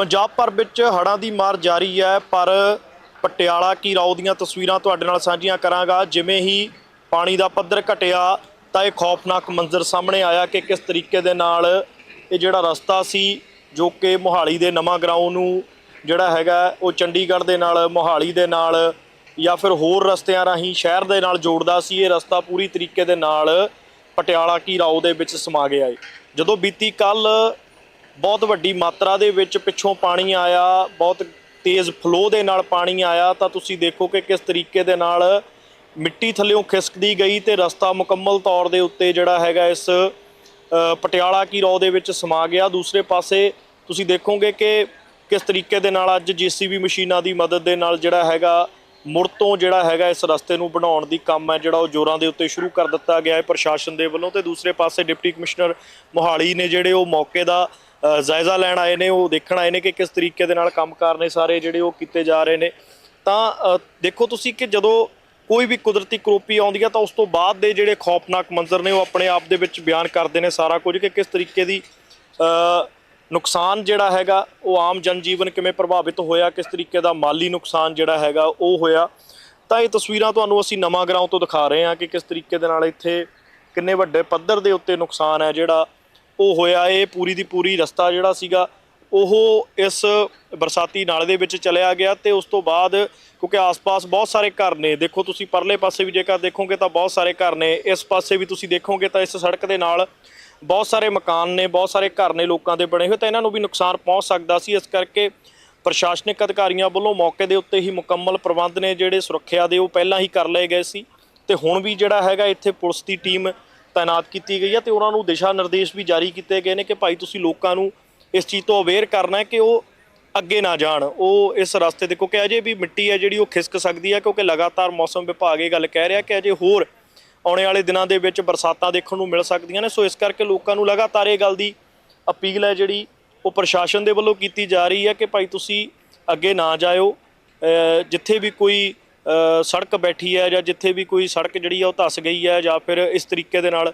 ਪੰਜਾਬ ਭਰ ਵਿੱਚ ਹੜ੍ਹਾਂ ਦੀ ਮਾਰ ਜਾਰੀ ਹੈ, ਪਰ ਪਟਿਆਲਾ ਕੀ ਰਾਓ ਦੀਆਂ ਤਸਵੀਰਾਂ ਤੁਹਾਡੇ ਨਾਲ ਸਾਂਝੀਆਂ ਕਰਾਂਗਾ। ਜਿਵੇਂ ਹੀ ਪਾਣੀ ਦਾ ਪੱਧਰ ਘਟਿਆ, ਤਾਂ ਇਹ ਖੌਫਨਾਕ ਮੰਜ਼ਰ ਸਾਹਮਣੇ ਆਇਆ ਕਿ ਕਿਸ ਤਰੀਕੇ ਦੇ ਨਾਲ ਇਹ ਜਿਹੜਾ ਰਸਤਾ ਸੀ, ਜੋ ਕਿ ਮੋਹਾਲੀ ਦੇ ਨਵਾਂ ਗਰਾਊਂਡ ਨੂੰ ਜਿਹੜਾ ਹੈਗਾ, ਉਹ ਚੰਡੀਗੜ੍ਹ ਦੇ ਨਾਲ, ਮੋਹਾਲੀ ਦੇ ਨਾਲ ਜਾਂ ਫਿਰ ਹੋਰ ਰਸਤਿਆਂ ਰਾਹੀਂ ਸ਼ਹਿਰ ਦੇ ਨਾਲ ਜੋੜਦਾ ਸੀ, ਇਹ ਰਸਤਾ ਪੂਰੀ ਤਰੀਕੇ ਦੇ ਨਾਲ ਪਟਿਆਲਾ ਕੀ ਰਾਓ ਦੇ ਵਿੱਚ ਸਮਾ ਗਿਆ ਹੈ ਜਦੋਂ ਬੀਤੀ ਕੱਲ ਬਹੁਤ ਵੱਡੀ ਮਾਤਰਾ ਦੇ ਵਿੱਚ ਪਿੱਛੋਂ ਪਾਣੀ ਆਇਆ, ਬਹੁਤ ਤੇਜ਼ ਫਲੋ ਦੇ ਨਾਲ ਪਾਣੀ ਆਇਆ, ਤਾਂ ਤੁਸੀਂ ਦੇਖੋ ਕਿ ਕਿਸ ਤਰੀਕੇ ਦੇ ਨਾਲ ਮਿੱਟੀ ਥੱਲੇੋਂ ਖਿਸਕਦੀ ਗਈ ਤੇ ਰਸਤਾ ਮੁਕੰਮਲ ਤੌਰ ਦੇ ਉੱਤੇ ਜਿਹੜਾ ਹੈਗਾ ਇਸ ਪਟਿਆਲਾ ਕੀ ਰੌ ਦੇ ਵਿੱਚ ਸਮਾ ਗਿਆ। ਦੂਸਰੇ ਪਾਸੇ ਤੁਸੀਂ ਦੇਖੋਗੇ ਕਿ ਕਿਸ ਤਰੀਕੇ ਦੇ ਨਾਲ ਅੱਜ ਜੀਸੀਬੀ ਮਸ਼ੀਨਾਂ ਦੀ ਮਦਦ ਦੇ ਨਾਲ ਜਿਹੜਾ ਹੈਗਾ, ਮੁੜ ਤੋਂ ਜਿਹੜਾ ਹੈਗਾ ਇਸ ਰਸਤੇ ਨੂੰ ਬਣਾਉਣ ਦੀ ਕੰਮ ਹੈ, ਜਿਹੜਾ ਉਹ ਜ਼ੋਰਾਂ ਦੇ ਉੱਤੇ ਸ਼ੁਰੂ ਕਰ ਦਿੱਤਾ ਗਿਆ ਹੈ ਪ੍ਰਸ਼ਾਸਨ ਦੇ ਵੱਲੋਂ। ਤੇ ਦੂਸਰੇ ਪਾਸੇ ਡਿਪਟੀ ਕਮਿਸ਼ਨਰ ਮੋਹਾਲੀ ਨੇ ਜਿਹੜੇ ਉਹ ਮੌਕੇ ਦਾ ਜਾਇਜ਼ਾ ਲੈਣ ਆਏ ਨੇ, ਉਹ ਦੇਖਣ ਆਏ ਨੇ ਕਿ ਕਿਸ ਤਰੀਕੇ ਦੇ ਨਾਲ ਕੰਮਕਾਰ ਨੇ ਸਾਰੇ ਜਿਹੜੇ ਉਹ ਕੀਤੇ ਜਾ ਰਹੇ ਨੇ। ਤਾਂ ਦੇਖੋ ਤੁਸੀਂ ਕਿ ਜਦੋਂ ਕੋਈ ਵੀ ਕੁਦਰਤੀ ਕਰੋਪੀ ਆਉਂਦੀ ਹੈ ਤਾਂ ਉਸ ਤੋਂ ਬਾਅਦ ਦੇ ਜਿਹੜੇ ਖੌਫਨਾਕ ਮੰਜ਼ਰ ਨੇ, ਉਹ ਆਪਣੇ ਆਪ ਦੇ ਵਿੱਚ ਬਿਆਨ ਕਰਦੇ ਨੇ ਸਾਰਾ ਕੁਝ ਕਿ ਕਿਸ ਤਰੀਕੇ ਦੀ ਨੁਕਸਾਨ ਜਿਹੜਾ ਹੈਗਾ, ਉਹ ਆਮ ਜਨਜੀਵਨ ਕਿਵੇਂ ਪ੍ਰਭਾਵਿਤ ਹੋਇਆ, ਕਿਸ ਤਰੀਕੇ ਦਾ ਮਾਲੀ ਨੁਕਸਾਨ ਜਿਹੜਾ ਹੈਗਾ, ਉਹ ਹੋਇਆ। ਤਾਂ ਇਹ ਤਸਵੀਰਾਂ ਤੁਹਾਨੂੰ ਅਸੀਂ ਨਵਾਂ ਗਰਾਉਂ ਤੋਂ ਦਿਖਾ ਰਹੇ ਹਾਂ ਕਿ ਕਿਸ ਤਰੀਕੇ ਦੇ ਨਾਲ ਇੱਥੇ ਕਿੰਨੇ ਵੱਡੇ ਪੱਧਰ ਦੇ ਉੱਤੇ ਨੁਕਸਾਨ ਹੈ ਜਿਹੜਾ ਉਹ ਹੋਇਆ, ਇਹ ਪੂਰੀ ਦੀ ਪੂਰੀ ਰਸਤਾ ਜਿਹੜਾ ਸੀਗਾ, ਉਹ ਇਸ ਬਰਸਾਤੀ ਨਾਲੇ ਦੇ ਵਿੱਚ ਚਲਿਆ ਗਿਆ ਤੇ ਉਸ ਤੋਂ ਬਾਅਦ ਕਿਉਂਕਿ ਆਸ-ਪਾਸ ਬਹੁਤ ਸਾਰੇ ਘਰ ਨੇ, ਦੇਖੋ ਤੁਸੀਂ ਪਰਲੇ ਪਾਸੇ ਵੀ ਜੇਕਰ ਦੇਖੋਗੇ ਤਾਂ ਬਹੁਤ ਸਾਰੇ ਘਰ ਨੇ, ਇਸ ਪਾਸੇ ਵੀ ਤੁਸੀਂ ਦੇਖੋਗੇ ਤਾਂ ਇਸ ਸੜਕ ਦੇ ਨਾਲ ਬਹੁਤ ਸਾਰੇ ਮਕਾਨ ਨੇ, ਬਹੁਤ ਸਾਰੇ ਘਰ ਨੇ ਲੋਕਾਂ ਦੇ ਬਣੇ ਹੋਏ ਤਾਂ ਇਹਨਾਂ ਨੂੰ ਵੀ ਨੁਕਸਾਨ ਪਹੁੰਚ ਸਕਦਾ ਸੀ, ਇਸ ਕਰਕੇ ਪ੍ਰਸ਼ਾਸਨਿਕ ਅਧਿਕਾਰੀਆਂ ਵੱਲੋਂ ਮੌਕੇ ਦੇ ਉੱਤੇ ਹੀ ਮੁਕੰਮਲ ਪ੍ਰਬੰਧ ਨੇ ਜਿਹੜੇ ਸੁਰੱਖਿਆ ਦੇ ਉਹ ਪਹਿਲਾਂ ਹੀ ਕਰ ਲਏ ਗਏ ਸੀ ਤੇ ਹੁਣ ਵੀ ਜਿਹੜਾ ਹੈਗਾ ਇੱਥੇ ਪੁਲਿਸ ਦੀ ਟੀਮ ਤਾਇਨਾਤ ਕੀਤੀ ਗਈ ਹੈ ਤੇ ਉਹਨਾਂ ਨੂੰ ਦਿਸ਼ਾ ਨਿਰਦੇਸ਼ ਵੀ ਜਾਰੀ ਕੀਤੇ ਗਏ ਨੇ ਕਿ ਭਾਈ ਤੁਸੀਂ ਲੋਕਾਂ ਨੂੰ ਇਸ ਚੀਜ਼ ਤੋਂ ਅਵੇਅਰ ਕਰਨਾ ਹੈ ਕਿ ਉਹ ਅੱਗੇ ਨਾ ਜਾਣ। ਉਹ ਇਸ ਰਸਤੇ ਦੇ ਕਿਉਂਕਿ ਅਜੇ ਵੀ ਮਿੱਟੀ ਹੈ ਜਿਹੜੀ ਉਹ ਖਿਸਕ ਸਕਦੀ ਹੈ ਕਿਉਂਕਿ ਲਗਾਤਾਰ ਮੌਸਮ ਵਿਭਾਗ ਇਹ ਗੱਲ ਕਹਿ ਰਿਹਾ ਕਿ ਅਜੇ ਹੋਰ ਆਉਣੇ ਵਾਲੇ ਦਿਨਾਂ ਦੇ ਵਿੱਚ ਬਰਸਾਤਾਂ ਦੇਖਣ ਨੂੰ ਮਿਲ ਸਕਦੀਆਂ ਨੇ। ਸੋ ਇਸ ਕਰਕੇ ਲੋਕਾਂ ਨੂੰ ਲਗਾਤਾਰ ਇਹ ਗੱਲ ਦੀ ਅਪੀਲ ਹੈ ਜਿਹੜੀ ਉਹ ਪ੍ਰਸ਼ਾਸਨ ਦੇ ਵੱਲੋਂ ਕੀਤੀ ਜਾ ਰਹੀ ਹੈ ਕਿ ਭਾਈ ਤੁਸੀਂ ਅੱਗੇ ਨਾ ਜਾਇਓ। ਜਿੱਥੇ ਵੀ ਕੋਈ ਸੜਕ ਬੈਠੀ ਹੈ ਜਾਂ ਜਿੱਥੇ ਵੀ ਕੋਈ ਸੜਕ ਜਿਹੜੀ ਆ ਉਹ ਧੱਸ ਗਈ ਹੈ ਜਾਂ ਫਿਰ ਇਸ ਤਰੀਕੇ ਦੇ ਨਾਲ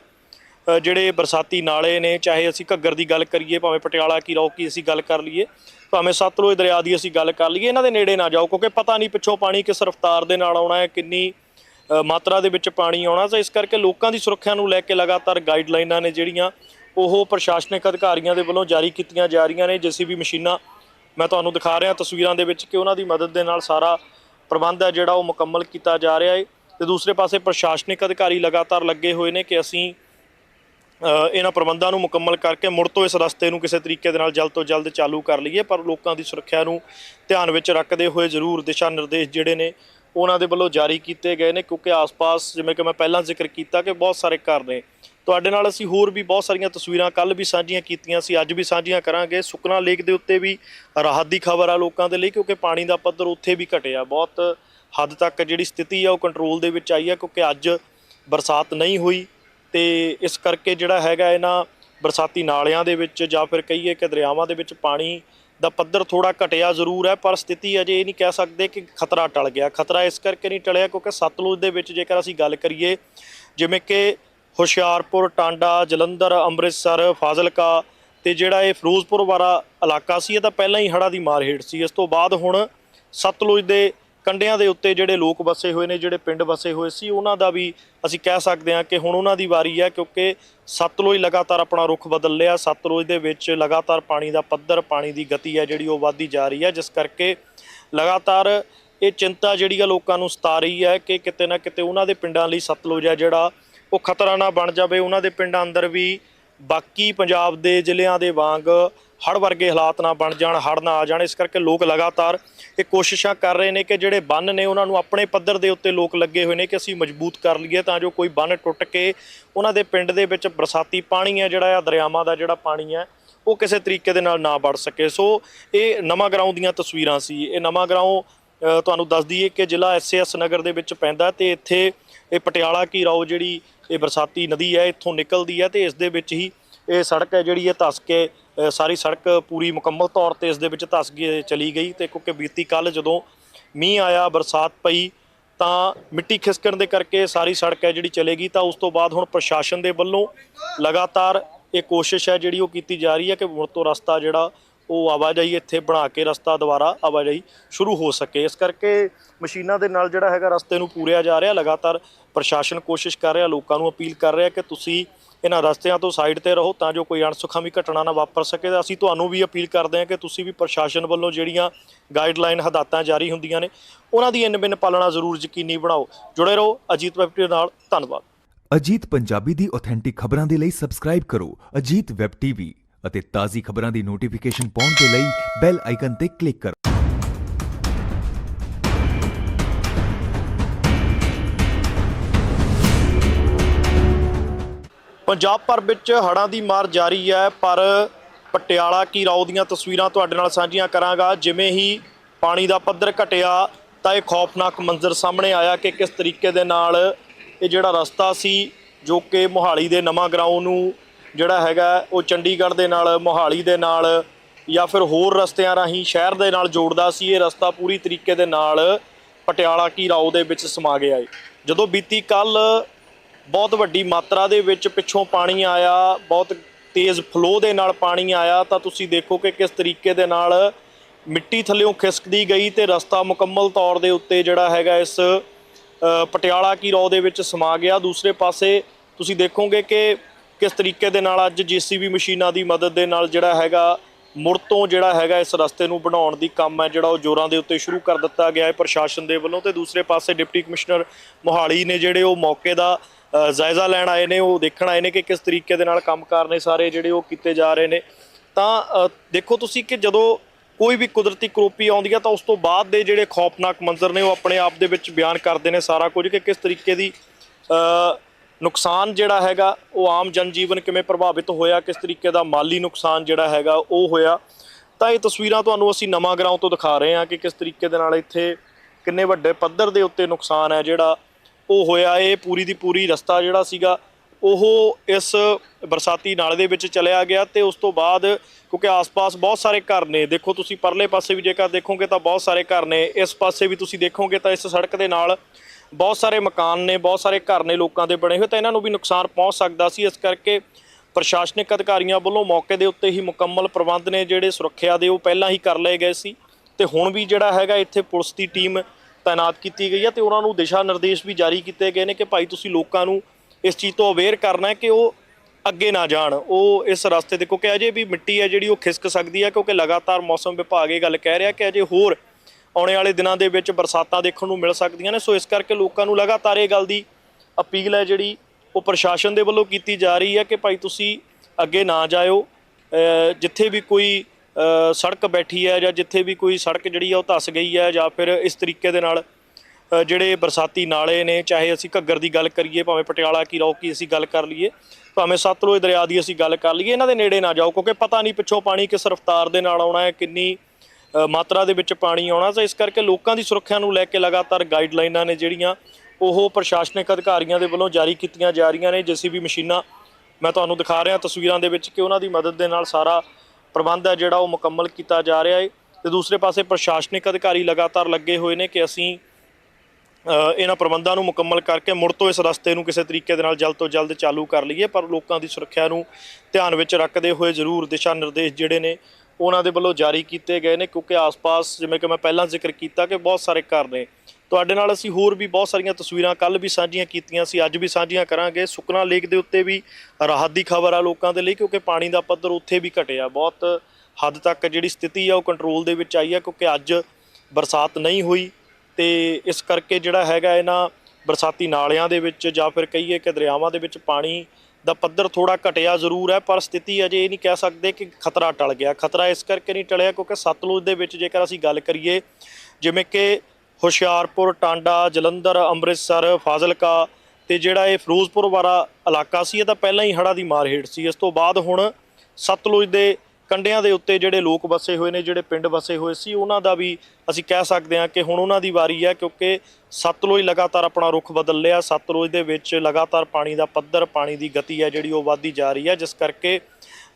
ਜਿਹੜੇ ਬਰਸਾਤੀ ਨਾਲੇ ਨੇ, ਚਾਹੇ ਅਸੀਂ ਘੱਗਰ ਦੀ ਗੱਲ ਕਰੀਏ, ਭਾਵੇਂ ਪਟਿਆਲਾ ਕੀ ਰੌਕ ਕੀ ਅਸੀਂ ਗੱਲ ਕਰ ਲਈਏ, ਭਾਵੇਂ ਸਤਲੁਜ ਦਰਿਆ ਦੀ ਅਸੀਂ ਗੱਲ ਕਰ ਲਈਏ, ਇਹਨਾਂ ਦੇ ਨੇੜੇ ਨਾ ਜਾਓ, ਕਿਉਂਕਿ ਪਤਾ ਨਹੀਂ ਪਿੱਛੋਂ ਪਾਣੀ ਕਿਸ ਰਫ਼ਤਾਰ ਦੇ ਨਾਲ ਆਉਣਾ ਹੈ, ਕਿੰਨੀ ਮਾਤਰਾ ਦੇ ਵਿੱਚ ਪਾਣੀ ਆਉਣਾ, ਤਾਂ ਇਸ ਕਰਕੇ ਲੋਕਾਂ ਦੀ ਸੁਰੱਖਿਆ ਨੂੰ ਲੈ ਕੇ ਲਗਾਤਾਰ ਗਾਈਡਲਾਈਨਾਂ ਨੇ ਜਿਹੜੀਆਂ, ਉਹ ਪ੍ਰਸ਼ਾਸਨਿਕ ਅਧਿਕਾਰੀਆਂ ਦੇ ਵੱਲੋਂ ਜਾਰੀ ਕੀਤੀਆਂ ਜਾ ਰਹੀਆਂ ਨੇ ਜਿਵੇਂ ਵੀ ਮਸ਼ੀਨਾਂ, ਮੈਂ ਤੁਹਾਨੂੰ ਦਿਖਾ ਰਿਹਾ ਤਸਵੀਰਾਂ ਦੇ ਵਿੱਚ ਕਿ ਉਹਨਾਂ ਦੀ ਮਦਦ ਦੇ ਨਾਲ ਸਾਰਾ ਪ੍ਰਬੰਧ ਹੈ ਜਿਹੜਾ ਉਹ ਮੁਕੰਮਲ ਕੀਤਾ ਜਾ ਰਿਹਾ ਹੈ। ਤੇ ਦੂਸਰੇ ਪਾਸੇ ਪ੍ਰਸ਼ਾਸਨਿਕ ਅਧਿਕਾਰੀ ਲਗਾਤਾਰ ਲੱਗੇ ਹੋਏ ਨੇ ਕਿ ਅਸੀਂ ਇਹਨਾਂ ਪ੍ਰਬੰਧਾਂ ਨੂੰ ਮੁਕੰਮਲ ਕਰਕੇ ਮੁੜ ਤੋਂ ਇਸ ਰਸਤੇ ਨੂੰ ਕਿਸੇ ਤਰੀਕੇ ਦੇ ਨਾਲ ਜਲਦ ਤੋਂ ਜਲਦ ਚਾਲੂ ਕਰ ਲਈਏ, ਪਰ ਲੋਕਾਂ ਦੀ ਸੁਰੱਖਿਆ ਨੂੰ ਧਿਆਨ ਵਿੱਚ ਰੱਖਦੇ ਹੋਏ ਜ਼ਰੂਰ ਦਿਸ਼ਾ ਨਿਰਦੇਸ਼ ਜਿਹੜੇ ਨੇ ਉਹਨਾਂ ਦੇ ਵੱਲੋਂ ਜਾਰੀ ਕੀਤੇ ਗਏ ਨੇ, ਕਿਉਂਕਿ ਆਸ-ਪਾਸ ਜਿਵੇਂ ਕਿ ਮੈਂ ਪਹਿਲਾਂ ਜ਼ਿਕਰ ਕੀਤਾ ਕਿ ਬਹੁਤ ਸਾਰੇ ਘਰ ਨੇ ਤੁਹਾਡੇ ਨਾਲ ਅਸੀਂ ਹੋਰ ਵੀ ਬਹੁਤ ਸਾਰੀਆਂ ਤਸਵੀਰਾਂ ਕੱਲ ਵੀ ਸਾਂਝੀਆਂ ਕੀਤੀਆਂ ਸੀ, ਅੱਜ ਵੀ ਸਾਂਝੀਆਂ ਕਰਾਂਗੇ। ਸੁਕਨਾ ਲੇਕ ਦੇ ਉੱਤੇ ਵੀ ਰਾਹਤ ਦੀ ਖਬਰ ਆ ਲੋਕਾਂ ਦੇ ਲਈ, ਕਿਉਂਕਿ ਪਾਣੀ ਦਾ ਪੱਧਰ ਉੱਥੇ ਵੀ ਘਟਿਆ। ਬਹੁਤ ਹੱਦ ਤੱਕ ਜਿਹੜੀ ਸਥਿਤੀ ਆ ਉਹ ਕੰਟਰੋਲ ਦੇ ਵਿੱਚ ਆਈ ਆ, ਕਿਉਂਕਿ ਅੱਜ ਬਰਸਾਤ ਨਹੀਂ ਹੋਈ ਤੇ ਇਸ ਕਰਕੇ ਜਿਹੜਾ ਹੈਗਾ ਇਹਨਾਂ ਬਰਸਾਤੀ ਨਾਲਿਆਂ ਦੇ ਵਿੱਚ ਜਾਂ ਫਿਰ ਕਹੀਏ ਕਿ ਦਰਿਆਵਾਂ ਦੇ ਵਿੱਚ ਪਾਣੀ ਦਾ ਪੱਧਰ ਥੋੜਾ ਘਟਿਆ ਜ਼ਰੂਰ ਹੈ, ਪਰ ਸਥਿਤੀ ਅਜੇ ਇਹ ਨਹੀਂ ਕਹਿ ਸਕਦੇ ਕਿ ਖਤਰਾ ਟਲ ਗਿਆ। ਖਤਰਾ ਇਸ ਕਰਕੇ ਨਹੀਂ ਟਲਿਆ ਕਿਉਂਕਿ ਸਤਲੁਜ ਦੇ ਵਿੱਚ ਜੇਕਰ ਅਸੀਂ ਗੱਲ ਕਰੀਏ, ਜਿਵੇਂ ਕਿ ਹੁਸ਼ਿਆਰਪੁਰ, ਟਾਂਡਾ, ਜਲੰਧਰ, ਅੰਮ੍ਰਿਤਸਰ, ਫਾਜ਼ਿਲਕਾ ਤੇ ਜਿਹੜਾ ਇਹ ਫਿਰੋਜ਼ਪੁਰ ਵਾਲਾ ਇਲਾਕਾ ਸੀ, ਇਹ ਤਾਂ ਪਹਿਲਾਂ ਹੀ ਹੜ੍ਹਾਂ ਦੀ ਮਾਰ ਹੇਠ ਸੀ। ਇਸ ਤੋਂ ਬਾਅਦ ਹੁਣ ਸਤਲੁਜ ਦੇ ਕੰਢਿਆਂ ਦੇ ਉੱਤੇ ਜਿਹੜੇ ਲੋਕ ਵਸੇ ਹੋਏ ਨੇ, ਜਿਹੜੇ ਪਿੰਡ ਵਸੇ ਹੋਏ ਸੀ, ਉਹਨਾਂ ਦਾ ਵੀ ਅਸੀਂ ਕਹਿ ਸਕਦੇ ਹਾਂ ਕਿ ਹੁਣ ਉਹਨਾਂ ਦੀ ਵਾਰੀ ਹੈ, ਕਿਉਂਕਿ ਸਤਲੁਜ ਲਗਾਤਾਰ ਆਪਣਾ ਰੁਖ ਬਦਲ ਲਿਆ। ਸਤਲੁਜ ਦੇ ਵਿੱਚ ਲਗਾਤਾਰ ਪਾਣੀ ਦਾ ਪੱਧਰ, ਪਾਣੀ ਦੀ ਗਤੀ ਹੈ ਜਿਹੜੀ ਉਹ ਵਧਦੀ ਜਾ ਰਹੀ ਹੈ, ਜਿਸ ਕਰਕੇ ਲਗਾਤਾਰ ਇਹ ਚਿੰਤਾ ਜਿਹੜੀ ਆ ਲੋਕਾਂ ਨੂੰ ਸਤਾ ਰਹੀ ਹੈ ਕਿ ਕਿਤੇ ਨਾ ਕਿਤੇ ਉਹਨਾਂ ਦੇ ਪਿੰਡਾਂ ਲਈ ਸਤਲੁਜ ਹੈ ਜਿਹੜਾ ਉਹ ਖਤਰਾ ਨਾ ਬਣ ਜਾਵੇ। ਉਹਨਾਂ ਦੇ ਪਿੰਡਾਂ ਅੰਦਰ ਵੀ ਬਾਕੀ ਪੰਜਾਬ ਦੇ ਜ਼ਿਲ੍ਹਿਆਂ ਦੇ ਵਾਂਗ ਹੜ੍ਹ ਵਰਗੇ ਹਾਲਾਤ ਨਾ ਬਣ ਜਾਣ, ਹੜ੍ਹ ਨਾ ਆ ਜਾਣ। ਇਸ ਕਰਕੇ ਲੋਕ ਲਗਾਤਾਰ ਇਹ ਕੋਸ਼ਿਸ਼ਾਂ ਕਰ ਰਹੇ ਨੇ ਕਿ ਜਿਹੜੇ ਬੰਨ ਨੇ ਉਹਨਾਂ ਨੂੰ ਆਪਣੇ ਪੱਧਰ ਦੇ ਉੱਤੇ ਲੋਕ ਲੱਗੇ ਹੋਏ ਨੇ ਕਿ ਅਸੀਂ ਮਜ਼ਬੂਤ ਕਰ ਲਈਏ ਤਾਂ ਜੋ ਕੋਈ ਬੰਨ ਟੁੱਟ ਕੇ ਉਹਨਾਂ ਦੇ ਪਿੰਡ ਦੇ ਵਿੱਚ ਬਰਸਾਤੀ ਪਾਣੀ ਹੈ ਜਿਹੜਾ ਆ, ਦਰਿਆਵਾਂ ਦਾ ਜਿਹੜਾ ਪਾਣੀ ਹੈ ਉਹ ਕਿਸੇ ਤਰੀਕੇ ਦੇ ਨਾਲ ਨਾ ਵੜ ਸਕੇ। ਸੋ ਇਹ ਨਵਾਂ ਗਰਾਉਂ ਦੀਆਂ ਤਸਵੀਰਾਂ ਸੀ। ਇਹ ਨਵਾਂ ਗਰਾਉਂ ਤੁਹਾਨੂੰ ਦੱਸ ਦਈਏ ਕਿ ਜ਼ਿਲ੍ਹਾ ਐਸਐਸ ਨਗਰ ਦੇ ਵਿੱਚ ਪੈਂਦਾ ਤੇ ਇੱਥੇ ਇਹ ਪਟਿਆਲਾ ਕੀ ਰਾਓ ਜਿਹੜੀ ਇਹ ਬਰਸਾਤੀ ਨਦੀ ਹੈ, ਇੱਥੋਂ ਨਿਕਲਦੀ ਹੈ ਤੇ ਇਸ ਦੇ ਵਿੱਚ ਹੀ ਇਹ ਸੜਕ ਹੈ ਜਿਹੜੀ ਇਹ ਧੱਸ ਕੇ ਸਾਰੀ ਸੜਕ ਪੂਰੀ ਮੁਕੰਮਲ ਤੌਰ ਤੇ ਇਸ ਦੇ ਵਿੱਚ ਧੱਸ ਕੇ ਚਲੀ ਗਈ ਤੇ ਕਿਉਂਕਿ ਬੀਤੀ ਕੱਲ ਜਦੋਂ ਮੀਂਹ ਆਇਆ, ਬਰਸਾਤ ਪਈ, ਤਾਂ ਮਿੱਟੀ ਖਿਸਕਣ ਦੇ ਕਰਕੇ ਸਾਰੀ ਸੜਕ ਹੈ ਜਿਹੜੀ ਚਲੇਗੀ ਤਾਂ ਉਸ ਤੋਂ ਬਾਅਦ ਹੁਣ ਪ੍ਰਸ਼ਾਸਨ ਦੇ ਵੱਲੋਂ ਲਗਾਤਾਰ ਇਹ ਕੋਸ਼ਿਸ਼ ਹੈ ਜਿਹੜੀ ਉਹ ਕੀਤੀ ਜਾ ਰਹੀ ਹੈ ਕਿ ਮੁੜ ਤੋਂ ਰਸਤਾ ਜਿਹੜਾ ਉਹ ਆਵਾਜਾਈ ਇੱਥੇ ਬਣਾ ਕੇ ਰਸਤਾ ਦੁਬਾਰਾ ਆਵਾਜਾਈ ਸ਼ੁਰੂ ਹੋ ਸਕੇ। ਇਸ ਕਰਕੇ ਮਸ਼ੀਨਾਂ ਦੇ ਨਾਲ ਜਿਹੜਾ ਹੈਗਾ ਰਸਤੇ ਨੂੰ ਪੂਰਿਆ ਜਾ ਰਿਹਾ। ਲਗਾਤਾਰ ਪ੍ਰਸ਼ਾਸਨ ਕੋਸ਼ਿਸ਼ ਕਰ ਰਿਹਾ, ਲੋਕਾਂ ਨੂੰ ਅਪੀਲ ਕਰ ਰਿਹਾ ਕਿ ਤੁਸੀਂ ਇਹਨਾਂ ਰਸਤਿਆਂ ਤੋਂ ਸਾਈਡ ਤੇ ਰਹੋ ਤਾਂ ਜੋ ਕੋਈ ਅਣਸੁਖਾਵੀ ਘਟਨਾ ਨਾ ਵਾਪਰ ਸਕੇ। ਤੇ ਅਸੀਂ ਤੁਹਾਨੂੰ ਵੀ ਅਪੀਲ ਕਰਦੇ ਹਾਂ ਕਿ ਤੁਸੀਂ ਵੀ ਪ੍ਰਸ਼ਾਸਨ ਵੱਲੋਂ ਜਿਹੜੀਆਂ ਗਾਈਡਲਾਈਨ ਹਦਾਇਤਾਂ ਜਾਰੀ ਹੁੰਦੀਆਂ ਨੇ, ਉਹਨਾਂ ਦੀ ਇਨ ਬਿਨ ਪਾਲਣਾ ਜ਼ਰੂਰ ਯਕੀਨੀ ਬਣਾਓ। ਜੁੜੇ ਰਹੋ ਅਜੀਤ ਵੈਬ ਟੀਵੀ ਨਾਲ। ਧੰਨਵਾਦ। ਅਜੀਤ ਪੰਜਾਬੀ ਦੀ ਆਥੈਂਟਿਕ ਖਬਰਾਂ ਦੇ ਲਈ ਸਬਸਕ੍ਰਾਈਬ ਕਰੋ। Ajit web TV. ਅਤੇ ਤਾਜ਼ੀ ਖਬਰਾਂ ਦੀ ਨੋਟੀਫਿਕੇਸ਼ਨ ਪਾਉਣ ਦੇ ਲਈ ਬੈਲ ਆਈਕਨ ਤੇ ਕਲਿੱਕ ਕਰੋ। ਪੰਜਾਬ ਭਰ ਵਿੱਚ ਹੜ੍ਹਾਂ ਦੀ ਮਾਰ ਜਾਰੀ ਹੈ, ਪਰ ਪਟਿਆਲਾ ਕੀ ਰਾਓ ਦੀਆਂ ਤਸਵੀਰਾਂ ਤੁਹਾਡੇ ਨਾਲ ਸਾਂਝੀਆਂ ਕਰਾਂਗਾ। ਜਿਵੇਂ ਹੀ ਪਾਣੀ ਦਾ ਪੱਧਰ ਘਟਿਆ ਤਾਂ ਇਹ ਖੌਫਨਾਕ ਮੰਜ਼ਰ ਸਾਹਮਣੇ ਆਇਆ ਕਿ ਕਿਸ ਤਰੀਕੇ ਦੇ ਨਾਲ ਇਹ ਜਿਹੜਾ ਰਸਤਾ ਸੀ, ਜੋ ਕਿ ਮੋਹਾਲੀ ਦੇ ਨਵਾਂ ਗਰਾਉਂ ਨੂੰ ਜਿਹੜਾ ਹੈਗਾ, ਉਹ ਚੰਡੀਗੜ੍ਹ ਦੇ ਨਾਲ, ਮੋਹਾਲੀ ਦੇ ਨਾਲ, ਜਾਂ ਫਿਰ ਹੋਰ ਰਸਤਿਆਂ ਰਾਹੀਂ ਸ਼ਹਿਰ ਦੇ ਨਾਲ ਜੋੜਦਾ ਸੀ, ਇਹ ਰਸਤਾ ਪੂਰੀ ਤਰੀਕੇ ਦੇ ਨਾਲ ਪਟਿਆਲਾ ਕੀ ਰਾਓ ਦੇ ਵਿੱਚ ਸਮਾ ਗਿਆ ਏ। ਜਦੋਂ ਬੀਤੀ ਕੱਲ ਬਹੁਤ ਵੱਡੀ ਮਾਤਰਾ ਦੇ ਵਿੱਚ ਪਿੱਛੋਂ ਪਾਣੀ ਆਇਆ, ਬਹੁਤ ਤੇਜ਼ ਫਲੋ ਦੇ ਨਾਲ ਪਾਣੀ ਆਇਆ, ਤਾਂ ਤੁਸੀਂ ਦੇਖੋ ਕਿ ਕਿਸ ਤਰੀਕੇ ਦੇ ਨਾਲ ਮਿੱਟੀ ਥੱਲੇੋਂ ਖਿਸਕਦੀ ਗਈ ਤੇ ਰਸਤਾ ਮੁਕੰਮਲ ਤੌਰ ਦੇ ਉੱਤੇ ਜਿਹੜਾ ਹੈਗਾ ਇਸ ਪਟਿਆਲਾ ਕੀ ਰੋ ਦੇ ਵਿੱਚ ਸਮਾ ਗਿਆ। ਦੂਸਰੇ ਪਾਸੇ ਤੁਸੀਂ ਦੇਖੋਗੇ ਕਿ ਕਿਸ ਤਰੀਕੇ ਦੇ ਨਾਲ ਅੱਜ ਜੀਸੀਬੀ ਮਸ਼ੀਨਾਂ ਦੀ ਮਦਦ ਦੇ ਨਾਲ ਜਿਹੜਾ ਹੈਗਾ, ਮੁੜ ਤੋਂ ਜਿਹੜਾ ਹੈਗਾ ਇਸ ਰਸਤੇ ਨੂੰ ਬਣਾਉਣ ਦੀ ਕੰਮ ਹੈ, ਜਿਹੜਾ ਉਹ ਜ਼ੋਰਾਂ ਦੇ ਉੱਤੇ ਸ਼ੁਰੂ ਕਰ ਦਿੱਤਾ ਗਿਆ ਹੈ ਪ੍ਰਸ਼ਾਸਨ ਦੇ ਵੱਲੋਂ ਤੇ ਦੂਸਰੇ ਪਾਸੇ ਡਿਪਟੀ ਕਮਿਸ਼ਨਰ ਮੋਹਾਲੀ ਨੇ ਜਿਹੜੇ ਉਹ ਮੌਕੇ ਦਾ ਜਾਇਜ਼ਾ ਲੈਣ ਆਏ ਨੇ, ਉਹ ਦੇਖਣ ਆਏ ਨੇ ਕਿ ਕਿਸ ਤਰੀਕੇ ਦੇ ਨਾਲ ਕੰਮਕਾਰ ਨੇ ਸਾਰੇ ਜਿਹੜੇ ਉਹ ਕੀਤੇ ਜਾ ਰਹੇ ਨੇ। ਤਾਂ ਦੇਖੋ ਤੁਸੀਂ ਕਿ ਜਦੋਂ ਕੋਈ ਵੀ ਕੁਦਰਤੀ ਕਰੋਪੀ ਆਉਂਦੀ ਹੈ ਤਾਂ ਉਸ ਤੋਂ ਬਾਅਦ ਦੇ ਜਿਹੜੇ ਖੌਫਨਾਕ ਮੰਜ਼ਰ ਨੇ ਉਹ ਆਪਣੇ ਆਪ ਦੇ ਵਿੱਚ ਬਿਆਨ ਕਰਦੇ ਨੇ ਸਾਰਾ ਕੁਝ ਕਿ ਕਿਸ ਤਰੀਕੇ ਦੀ ਨੁਕਸਾਨ ਜਿਹੜਾ ਹੈਗਾ, ਉਹ ਆਮ ਜਨਜੀਵਨ ਕਿਵੇਂ ਪ੍ਰਭਾਵਿਤ ਹੋਇਆ, ਕਿਸ ਤਰੀਕੇ ਦਾ ਮਾਲੀ ਨੁਕਸਾਨ ਜਿਹੜਾ ਹੈਗਾ, ਉਹ ਹੋਇਆ। ਤਾਂ ਇਹ ਤਸਵੀਰਾਂ ਤੁਹਾਨੂੰ ਅਸੀਂ ਨਵਾਂ ਗਰਾਉਂ ਤੋਂ ਦਿਖਾ ਰਹੇ ਹਾਂ ਕਿ ਕਿਸ ਤਰੀਕੇ ਦੇ ਨਾਲ ਇੱਥੇ ਕਿੰਨੇ ਵੱਡੇ ਪੱਧਰ ਦੇ ਉੱਤੇ ਨੁਕਸਾਨ ਹੈ ਜਿਹੜਾ ਉਹ ਹੋਇਆ। ਇਹ ਪੂਰੀ ਦੀ ਪੂਰੀ ਰਸਤਾ ਜਿਹੜਾ ਸੀਗਾ, ਉਹ ਇਸ ਬਰਸਾਤੀ ਨਾਲੇ ਦੇ ਵਿੱਚ ਚਲਿਆ ਗਿਆ ਤੇ ਉਸ ਤੋਂ ਬਾਅਦ ਕਿਉਂਕਿ ਆਸ-ਪਾਸ ਬਹੁਤ ਸਾਰੇ ਘਰ ਨੇ, ਦੇਖੋ ਤੁਸੀਂ ਪਰਲੇ ਪਾਸੇ ਵੀ ਜੇਕਰ ਦੇਖੋਗੇ ਤਾਂ ਬਹੁਤ ਸਾਰੇ ਘਰ ਨੇ। ਇਸ ਪਾਸੇ ਵੀ ਤੁਸੀਂ ਦੇਖੋਗੇ ਤਾਂ ਇਸ ਸੜਕ ਦੇ ਨਾਲ ਬਹੁਤ ਸਾਰੇ ਮਕਾਨ ਨੇ, ਬਹੁਤ ਸਾਰੇ ਘਰ ਨੇ ਲੋਕਾਂ ਦੇ ਬਣੇ ਹੋਏ, ਤਾਂ ਇਹਨਾਂ ਨੂੰ ਵੀ ਨੁਕਸਾਨ ਪਹੁੰਚ ਸਕਦਾ ਸੀ। ਇਸ ਕਰਕੇ ਪ੍ਰਸ਼ਾਸਨਿਕ ਅਧਿਕਾਰੀਆਂ ਵੱਲੋਂ ਮੌਕੇ ਦੇ ਉੱਤੇ ਹੀ ਮੁਕੰਮਲ ਪ੍ਰਬੰਧ ਨੇ ਜਿਹੜੇ ਸੁਰੱਖਿਆ ਦੇ, ਉਹ ਪਹਿਲਾਂ ਹੀ ਕਰ ਲਏ ਗਏ ਸੀ। ਤੇ ਹੁਣ ਵੀ ਜਿਹੜਾ ਹੈਗਾ, ਇੱਥੇ ਪੁਲਿਸ ਦੀ ਟੀਮ ਤਾਇਨਾਤ ਕੀਤੀ ਗਈ ਹੈ ਤੇ ਉਹਨਾਂ ਨੂੰ ਦਿਸ਼ਾ ਨਿਰਦੇਸ਼ ਵੀ ਜਾਰੀ ਕੀਤੇ ਗਏ ਨੇ ਕਿ ਭਾਈ ਤੁਸੀਂ ਲੋਕਾਂ ਨੂੰ ਇਸ ਚੀਜ਼ ਤੋਂ ਅਵੇਅਰ ਕਰਨਾ ਹੈ ਕਿ ਉਹ ਅੱਗੇ ਨਾ ਜਾਣ। ਉਹ ਇਸ ਰਸਤੇ ਤੇ ਕਿਉਂਕਿ ਅਜੇ ਵੀ ਮਿੱਟੀ ਹੈ ਜਿਹੜੀ ਉਹ ਖਿਸਕ ਸਕਦੀ ਹੈ ਕਿਉਂਕਿ ਲਗਾਤਾਰ ਮੌਸਮ ਵਿਭਾਗ ਇਹ ਗੱਲ ਕਹਿ ਰਿਹਾ ਕਿ ਅਜੇ ਹੋਰ ਆਉਣੇ ਵਾਲੇ ਦਿਨਾਂ ਦੇ ਵਿੱਚ ਬਰਸਾਤਾਂ ਦੇਖਣ ਨੂੰ ਮਿਲ ਸਕਦੀਆਂ ਨੇ। ਸੋ ਇਸ ਕਰਕੇ ਲੋਕਾਂ ਨੂੰ ਲਗਾਤਾਰ ਇਹ ਗੱਲ ਦੀ ਅਪੀਲ ਹੈ ਜਿਹੜੀ ਉਹ ਪ੍ਰਸ਼ਾਸਨ ਦੇ ਵੱਲੋਂ ਕੀਤੀ ਜਾ ਰਹੀ ਹੈ ਕਿ ਭਾਈ ਤੁਸੀਂ ਅੱਗੇ ਨਾ ਜਾਇਓ। ਜਿੱਥੇ ਵੀ ਕੋਈ ਸੜਕ ਬੈਠੀ ਹੈ ਜਾਂ ਜਿੱਥੇ ਵੀ ਕੋਈ ਸੜਕ ਜਿਹੜੀ ਆ ਉਹ ਧੱਸ ਗਈ ਹੈ ਜਾਂ ਫਿਰ ਇਸ ਤਰੀਕੇ ਦੇ ਨਾਲ ਜਿਹੜੇ ਬਰਸਾਤੀ ਨਾਲੇ ਨੇ, ਚਾਹੇ ਅਸੀਂ ਘੱਗਰ ਦੀ ਗੱਲ ਕਰੀਏ, ਭਾਵੇਂ ਪਟਿਆਲਾ ਕੀ ਰੌਕ ਕੀ ਅਸੀਂ ਗੱਲ ਕਰ ਲਈਏ, ਭਾਵੇਂ ਸਤਲੁਜ ਦਰਿਆ ਦੀ ਅਸੀਂ ਗੱਲ ਕਰ ਲਈਏ, ਇਹਨਾਂ ਦੇ ਨੇੜੇ ਨਾ ਜਾਓ, ਕਿਉਂਕਿ ਪਤਾ ਨਹੀਂ ਪਿੱਛੋਂ ਪਾਣੀ ਕਿਸ ਰਫ਼ਤਾਰ ਦੇ ਨਾਲ ਆਉਣਾ ਹੈ, ਕਿੰਨੀ ਮਾਤਰਾ ਦੇ ਵਿੱਚ ਪਾਣੀ ਆਉਣਾ। ਤਾਂ ਇਸ ਕਰਕੇ ਲੋਕਾਂ ਦੀ ਸੁਰੱਖਿਆ ਨੂੰ ਲੈ ਕੇ ਲਗਾਤਾਰ ਗਾਈਡਲਾਈਨਾਂ ਨੇ ਜਿਹੜੀਆਂ, ਉਹ ਪ੍ਰਸ਼ਾਸਨਿਕ ਅਧਿਕਾਰੀਆਂ ਦੇ ਵੱਲੋਂ ਜਾਰੀ ਕੀਤੀਆਂ ਜਾ ਰਹੀਆਂ ਨੇ। ਜੀਸੀਬੀ ਮਸ਼ੀਨਾਂ ਮੈਂ ਤੁਹਾਨੂੰ ਦਿਖਾ ਰਿਹਾ ਤਸਵੀਰਾਂ ਦੇ ਵਿੱਚ ਕਿ ਉਹਨਾਂ ਦੀ ਮਦਦ ਦੇ ਨਾਲ ਸਾਰਾ ਪ੍ਰਬੰਧ ਹੈ ਜਿਹੜਾ ਉਹ ਮੁਕੰਮਲ ਕੀਤਾ ਜਾ ਰਿਹਾ ਹੈ ਤੇ ਦੂਸਰੇ ਪਾਸੇ ਪ੍ਰਸ਼ਾਸਨਿਕ ਅਧਿਕਾਰੀ ਲਗਾਤਾਰ ਲੱਗੇ ਹੋਏ ਨੇ ਕਿ ਅਸੀਂ ਇਹਨਾਂ ਪ੍ਰਬੰਧਾਂ ਨੂੰ ਮੁਕੰਮਲ ਕਰਕੇ ਮੁੜ ਤੋਂ ਇਸ ਰਸਤੇ ਨੂੰ ਕਿਸੇ ਤਰੀਕੇ ਦੇ ਨਾਲ ਜਲਦ ਤੋਂ ਜਲਦ ਚਾਲੂ ਕਰ ਲਈਏ। ਪਰ ਲੋਕਾਂ ਦੀ ਸੁਰੱਖਿਆ ਨੂੰ ਧਿਆਨ ਵਿੱਚ ਰੱਖਦੇ ਹੋਏ ਜ਼ਰੂਰ ਦਿਸ਼ਾ ਨਿਰਦੇਸ਼ ਜਿਹੜੇ ਨੇ ਉਹਨਾਂ ਦੇ ਵੱਲੋਂ ਜਾਰੀ ਕੀਤੇ ਗਏ ਨੇ, ਕਿਉਂਕਿ ਆਸ-ਪਾਸ ਜਿਵੇਂ ਕਿ ਮੈਂ ਪਹਿਲਾਂ ਜ਼ਿਕਰ ਕੀਤਾ ਕਿ ਬਹੁਤ ਸਾਰੇ ਘਰ ਨੇ। ਤੁਹਾਡੇ ਨਾਲ ਅਸੀਂ ਹੋਰ ਵੀ ਬਹੁਤ ਸਾਰੀਆਂ ਤਸਵੀਰਾਂ ਕੱਲ ਵੀ ਸਾਂਝੀਆਂ ਕੀਤੀਆਂ ਸੀ, ਅੱਜ ਵੀ ਸਾਂਝੀਆਂ ਕਰਾਂਗੇ। ਸੁਕਨਾ ਲੇਕ ਦੇ ਉੱਤੇ ਵੀ ਰਾਹਤ ਦੀ ਖਬਰ ਆ ਲੋਕਾਂ ਦੇ ਲਈ, ਕਿਉਂਕਿ ਪਾਣੀ ਦਾ ਪੱਧਰ ਉੱਥੇ ਵੀ ਘਟਿਆ। ਬਹੁਤ ਹੱਦ ਤੱਕ ਜਿਹੜੀ ਸਥਿਤੀ ਆ ਉਹ ਕੰਟਰੋਲ ਦੇ ਵਿੱਚ ਆਈ ਆ, ਕਿਉਂਕਿ ਅੱਜ ਬਰਸਾਤ ਨਹੀਂ ਹੋਈ। ਤੇ ਇਸ ਕਰਕੇ ਜਿਹੜਾ ਹੈਗਾ ਇਹਨਾਂ ਬਰਸਾਤੀ ਨਾਲਿਆਂ ਦੇ ਵਿੱਚ ਜਾਂ ਫਿਰ ਕਹੀਏ ਕਿ ਦਰਿਆਵਾਂ ਦੇ ਵਿੱਚ ਪਾਣੀ ਦਾ ਪੱਧਰ ਥੋੜਾ ਘਟਿਆ ਜ਼ਰੂਰ ਹੈ, ਪਰ ਸਥਿਤੀ ਅਜੇ ਇਹ ਨਹੀਂ ਕਹਿ ਸਕਦੇ ਕਿ ਖਤਰਾ ਟਲ ਗਿਆ। ਖਤਰਾ ਇਸ ਕਰਕੇ ਨਹੀਂ ਟਲਿਆ ਕਿਉਂਕਿ ਸਤਲੁਜ ਦੇ ਵਿੱਚ ਜੇਕਰ ਅਸੀਂ ਗੱਲ ਕਰੀਏ, ਜਿਵੇਂ ਕਿ ਹੁਸ਼ਿਆਰਪੁਰ, ਟਾਂਡਾ, ਜਲੰਧਰ, ਅੰਮ੍ਰਿਤਸਰ, ਫਾਜ਼ਿਲਕਾ ਤੇ ਜਿਹੜਾ ਇਹ ਫਿਰੋਜ਼ਪੁਰ ਵਾਲਾ ਇਲਾਕਾ ਸੀ, ਇਹ ਤਾਂ ਪਹਿਲਾਂ ਹੀ ਹੜ੍ਹਾਂ ਦੀ ਮਾਰ ਹੇਠ ਸੀ। ਇਸ ਤੋਂ ਬਾਅਦ ਹੁਣ ਸਤਲੁਜ ਦੇ ਕੰਢਿਆਂ ਦੇ ਉੱਤੇ ਜਿਹੜੇ ਲੋਕ ਵਸੇ ਹੋਏ ਨੇ, ਜਿਹੜੇ ਪਿੰਡ ਵਸੇ ਹੋਏ ਸੀ, ਉਹਨਾਂ ਦਾ ਵੀ ਅਸੀਂ ਕਹਿ ਸਕਦੇ ਹਾਂ ਕਿ ਹੁਣ ਉਹਨਾਂ ਦੀ ਵਾਰੀ ਹੈ, ਕਿਉਂਕਿ ਸਤਲੁਜ ਲਗਾਤਾਰ ਆਪਣਾ ਰੁਖ ਬਦਲ ਲਿਆ। ਸਤਲੁਜ ਦੇ ਵਿੱਚ ਲਗਾਤਾਰ ਪਾਣੀ ਦਾ ਪੱਧਰ, ਪਾਣੀ ਦੀ ਗਤੀ ਹੈ ਜਿਹੜੀ ਉਹ ਵੱਧਦੀ ਜਾ ਰਹੀ ਹੈ, ਜਿਸ ਕਰਕੇ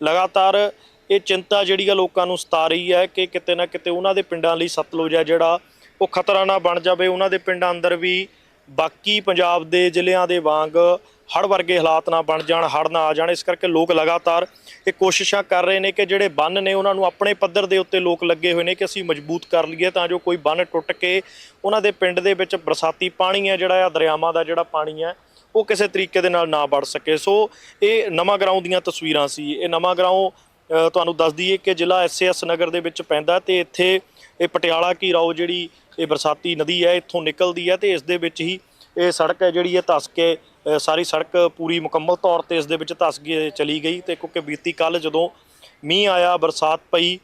ਲਗਾਤਾਰ ਇਹ ਚਿੰਤਾ ਜਿਹੜੀ ਆ ਲੋਕਾਂ ਨੂੰ ਸਤਾ ਰਹੀ ਹੈ ਕਿ ਕਿਤੇ ਨਾ ਕਿਤੇ ਉਹਨਾਂ ਦੇ ਪਿੰਡਾਂ ਲਈ ਸਤਲੁਜ ਹੈ ਜਿਹੜਾ ਉਹ ਖਤਰਾ ਨਾ ਬਣ ਜਾਵੇ। ਉਹਨਾਂ ਦੇ ਪਿੰਡਾਂ ਅੰਦਰ ਵੀ ਬਾਕੀ ਪੰਜਾਬ ਦੇ ਜ਼ਿਲ੍ਹਿਆਂ ਦੇ ਵਾਂਗ ਹੜ੍ਹ ਵਰਗੇ ਹਾਲਾਤ ਨਾ ਬਣ ਜਾਣ, ਹੜ੍ਹ ਨਾ ਆ ਜਾਣ, ਇਸ ਕਰਕੇ ਲੋਕ ਲਗਾਤਾਰ ਇਹ ਕੋਸ਼ਿਸ਼ਾਂ ਕਰ ਰਹੇ ਨੇ ਕਿ ਜਿਹੜੇ ਬੰਨ ਨੇ ਉਹਨਾਂ ਨੂੰ ਆਪਣੇ ਪੱਧਰ ਦੇ ਉੱਤੇ ਲੋਕ ਲੱਗੇ ਹੋਏ ਨੇ ਕਿ ਅਸੀਂ ਮਜ਼ਬੂਤ ਕਰ ਲਈਏ ਤਾਂ ਜੋ ਕੋਈ ਬੰਨ ਟੁੱਟ ਕੇ ਉਹਨਾਂ ਦੇ ਪਿੰਡ ਦੇ ਵਿੱਚ ਬਰਸਾਤੀ ਪਾਣੀ ਹੈ ਜਿਹੜਾ ਆ, ਦਰਿਆਵਾਂ ਦਾ ਜਿਹੜਾ ਪਾਣੀ ਹੈ, ਉਹ ਕਿਸੇ ਤਰੀਕੇ ਦੇ ਨਾਲ ਨਾ ਵੜ ਸਕੇ। ਸੋ ਇਹ ਨਵਾਂ ਗਰਾਉਂ ਦੀਆਂ ਤਸਵੀਰਾਂ ਸੀ। ਇਹ ਨਵਾਂ ਗਰਾਉਂ ਤੁਹਾਨੂੰ ਦੱਸ ਦਈਏ ਕਿ ਜ਼ਿਲ੍ਹਾ ਐਸਐਸ ਨਗਰ ਦੇ ਵਿੱਚ ਪੈਂਦਾ ਤੇ ਇੱਥੇ ਇਹ ਪਟਿਆਲਾ ਕੀ ਰਾਓ ਜਿਹੜੀ ਇਹ ਬਰਸਾਤੀ ਨਦੀ ਹੈ, ਇੱਥੋਂ ਨਿਕਲਦੀ ਹੈ ਤੇ ਇਸ ਦੇ ਵਿੱਚ ਹੀ ਇਹ ਸੜਕ ਹੈ ਜਿਹੜੀ ਇਹ ਧੱਸ ਕੇ ਸਾਰੀ ਸੜਕ ਪੂਰੀ ਮੁਕੰਮਲ ਤੌਰ ਤੇ ਇਸ ਦੇ ਵਿੱਚ ਧੱਸ ਕੇ ਚਲੀ ਗਈ ਤੇ ਕਿਉਂਕਿ ਬੀਤੀ ਕੱਲ ਜਦੋਂ ਮੀਂਹ ਆਇਆ, ਬਰਸਾਤ ਪਈ,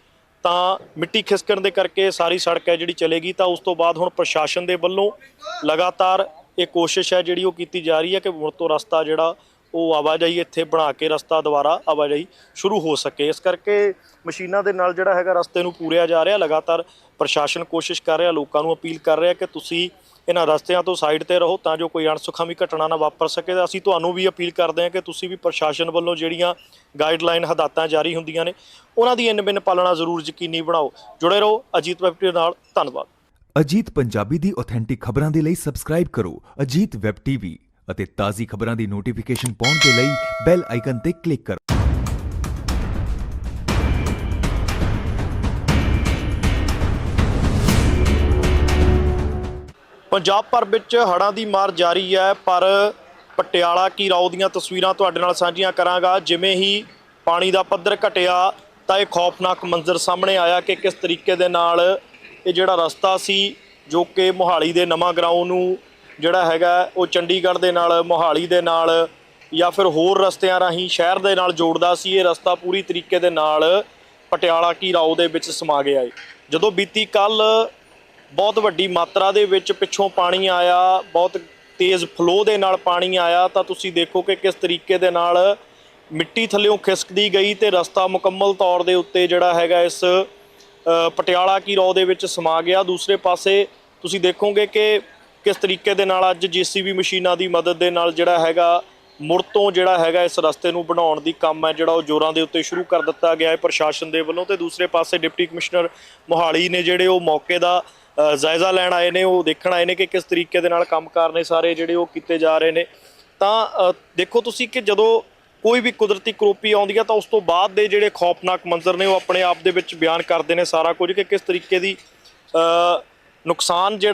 ਤਾਂ ਮਿੱਟੀ ਖਿਸਕਣ ਦੇ ਕਰਕੇ ਸਾਰੀ ਸੜਕ ਹੈ ਜਿਹੜੀ ਚਲੇਗੀ, ਤਾਂ ਉਸ ਤੋਂ ਬਾਅਦ ਹੁਣ ਪ੍ਰਸ਼ਾਸਨ ਦੇ ਵੱਲੋਂ ਲਗਾਤਾਰ ਇਹ ਕੋਸ਼ਿਸ਼ ਹੈ ਜਿਹੜੀ ਉਹ ਕੀਤੀ ਜਾ ਰਹੀ ਹੈ ਕਿ ਮੁੜ ਤੋਂ ਰਸਤਾ ਜਿਹੜਾ ਉਹ ਆਵਾਜਾਈ ਇੱਥੇ ਬਣਾ ਕੇ ਰਸਤਾ ਦੁਬਾਰਾ ਆਵਾਜਾਈ ਸ਼ੁਰੂ ਹੋ ਸਕੇ। ਇਸ ਕਰਕੇ ਮਸ਼ੀਨਾਂ ਦੇ ਨਾਲ ਜਿਹੜਾ ਹੈਗਾ ਰਸਤੇ ਨੂੰ ਪੂਰਿਆ ਜਾ ਰਿਹਾ, ਲਗਾਤਾਰ ਪ੍ਰਸ਼ਾਸਨ ਕੋਸ਼ਿਸ਼ ਕਰ ਰਿਹਾ, ਲੋਕਾਂ ਨੂੰ ਅਪੀਲ ਕਰ ਰਿਹਾ ਕਿ ਤੁਸੀਂ ਇਹਨਾਂ ਰਸਤਿਆਂ ਤੋਂ ਸਾਈਡ ਤੇ ਰਹੋ ਤਾਂ ਜੋ ਕੋਈ ਅਣਸੁਖਾਵੀ ਘਟਨਾ ਨਾ ਵਾਪਰ ਸਕੇ ਤਾਂ ਅਸੀਂ ਤੁਹਾਨੂੰ ਵੀ ਅਪੀਲ ਕਰਦੇ ਹਾਂ ਕਿ ਤੁਸੀਂ ਵੀ ਪ੍ਰਸ਼ਾਸਨ ਵੱਲੋਂ ਜਿਹੜੀਆਂ ਗਾਈਡਲਾਈਨ ਹਦਾਇਤਾਂ ਜਾਰੀ ਹੁੰਦੀਆਂ ਨੇ, ਉਹਨਾਂ ਦੀ ਇਨ-ਬਿਨ ਪਾਲਣਾ ਜ਼ਰੂਰ ਯਕੀਨੀ ਬਣਾਓ। ਜੁੜੇ ਰਹੋ ਅਜੀਤ ਵੈਬ ਟੀਵੀ ਨਾਲ, ਧੰਨਵਾਦ। ਅਜੀਤ ਪੰਜਾਬੀ ਦੀ ਆਥੈਂਟਿਕ ਖਬਰਾਂ ਦੇ ਲਈ ਸਬਸਕ੍ਰਾਈਬ ਕਰੋ ਅਜੀਤ ਵੈਬ ਟੀਵੀ ਅਤੇ ਤਾਜ਼ੀ ਖਬਰਾਂ ਦੀ ਨੋਟੀਫਿਕੇਸ਼ਨ ਪਾਉਣ ਦੇ ਲਈ ਬੈਲ ਆਈਕਨ ਤੇ ਕਲਿੱਕ ਕਰੋ। ਪੰਜਾਬ ਭਰ ਵਿੱਚ ਹੜ੍ਹਾਂ ਦੀ ਮਾਰ ਜਾਰੀ ਹੈ, ਪਰ ਪਟਿਆਲਾ ਕੀ ਰਾਓ ਦੀਆਂ ਤਸਵੀਰਾਂ ਤੁਹਾਡੇ ਨਾਲ ਸਾਂਝੀਆਂ ਕਰਾਂਗਾ। ਜਿਵੇਂ ਹੀ ਪਾਣੀ ਦਾ ਪੱਧਰ ਘਟਿਆ, ਤਾਂ ਇਹ ਖੌਫਨਾਕ ਮੰਜ਼ਰ ਸਾਹਮਣੇ ਆਇਆ ਕਿ ਕਿਸ ਤਰੀਕੇ ਦੇ ਨਾਲ ਇਹ ਜਿਹੜਾ ਰਸਤਾ ਸੀ, ਜੋ ਕਿ ਮੋਹਾਲੀ ਦੇ ਨਵਾਂ ਗਰਾਊਂਡ ਨੂੰ ਜਿਹੜਾ ਹੈਗਾ, ਉਹ ਚੰਡੀਗੜ੍ਹ ਦੇ ਨਾਲ, ਮੋਹਾਲੀ ਦੇ ਨਾਲ ਜਾਂ ਫਿਰ ਹੋਰ ਰਸਤਿਆਂ ਰਾਹੀਂ, ਸ਼ਹਿਰ ਦੇ ਨਾਲ ਜੋੜਦਾ ਸੀ, ਇਹ ਰਸਤਾ ਪੂਰੀ ਤਰੀਕੇ ਦੇ ਨਾਲ ਪਟਿਆਲਾ ਕੀ ਰਾਓ ਦੇ ਵਿੱਚ ਸਮਾ ਗਿਆ ਹੈ ਜਦੋਂ ਬੀਤੀ ਕੱਲ ਬਹੁਤ ਵੱਡੀ ਮਾਤਰਾ ਦੇ ਵਿੱਚ ਪਿੱਛੋਂ ਪਾਣੀ ਆਇਆ, ਬਹੁਤ ਤੇਜ਼ ਫਲੋ ਦੇ ਨਾਲ ਪਾਣੀ ਆਇਆ, ਤਾਂ ਤੁਸੀਂ ਦੇਖੋ ਕਿ ਕਿਸ ਤਰੀਕੇ ਦੇ ਨਾਲ ਮਿੱਟੀ ਥੱਲੇੋਂ ਖਿਸਕਦੀ ਗਈ ਤੇ ਰਸਤਾ ਮੁਕੰਮਲ ਤੌਰ ਦੇ ਉੱਤੇ ਜਿਹੜਾ ਹੈਗਾ ਇਸ ਪਟਿਆਲਾ ਕੀ ਰੋ ਦੇ ਵਿੱਚ ਸਮਾ ਗਿਆ। ਦੂਸਰੇ ਪਾਸੇ ਤੁਸੀਂ ਦੇਖੋਗੇ ਕਿ ਕਿਸ ਤਰੀਕੇ ਦੇ ਨਾਲ ਅੱਜ ਜੀਸੀਬੀ ਮਸ਼ੀਨਾਂ ਦੀ ਮਦਦ ਦੇ ਨਾਲ ਜਿਹੜਾ ਹੈਗਾ, ਮੁੜ ਤੋਂ ਜਿਹੜਾ ਹੈਗਾ ਇਸ ਰਸਤੇ ਨੂੰ ਬਣਾਉਣ ਦੀ ਕੰਮ ਹੈ, ਜਿਹੜਾ ਉਹ ਜ਼ੋਰਾਂ ਦੇ ਉੱਤੇ ਸ਼ੁਰੂ ਕਰ ਦਿੱਤਾ ਗਿਆ ਹੈ ਪ੍ਰਸ਼ਾਸਨ ਦੇ ਵੱਲੋਂ। ਤੇ ਦੂਸਰੇ ਪਾਸੇ ਡਿਪਟੀ ਕਮਿਸ਼ਨਰ ਮੋਹਾਲੀ ਨੇ ਜਿਹੜੇ ਉਹ ਮੌਕੇ ਦਾ ਜਾਇਜ਼ਾ ਲੈਣ ਆਏ ਨੇ, ਉਹ ਦੇਖਣ ਆਏ ਨੇ ਕਿ ਕਿਸ ਤਰੀਕੇ ਦੇ ਨਾਲ ਕੰਮਕਾਰ ਨੇ ਸਾਰੇ ਜਿਹੜੇ ਉਹ ਕੀਤੇ ਜਾ ਰਹੇ ਨੇ। ਤਾਂ ਦੇਖੋ ਤੁਸੀਂ ਕਿ ਜਦੋਂ ਕੋਈ ਵੀ ਕੁਦਰਤੀ ਕਰੋਪੀ ਆਉਂਦੀ ਹੈ ਤਾਂ ਉਸ ਤੋਂ ਬਾਅਦ ਦੇ ਜਿਹੜੇ ਖੌਫਨਾਕ ਮੰਜ਼ਰ ਨੇ, ਉਹ ਆਪਣੇ ਆਪ ਦੇ ਵਿੱਚ ਬਿਆਨ ਕਰਦੇ ਨੇ ਸਾਰਾ ਕੁਝ ਕਿ ਕਿਸ ਤਰੀਕੇ ਦੀ ਨੁਕਸਾਨ ਜਿਹੜਾ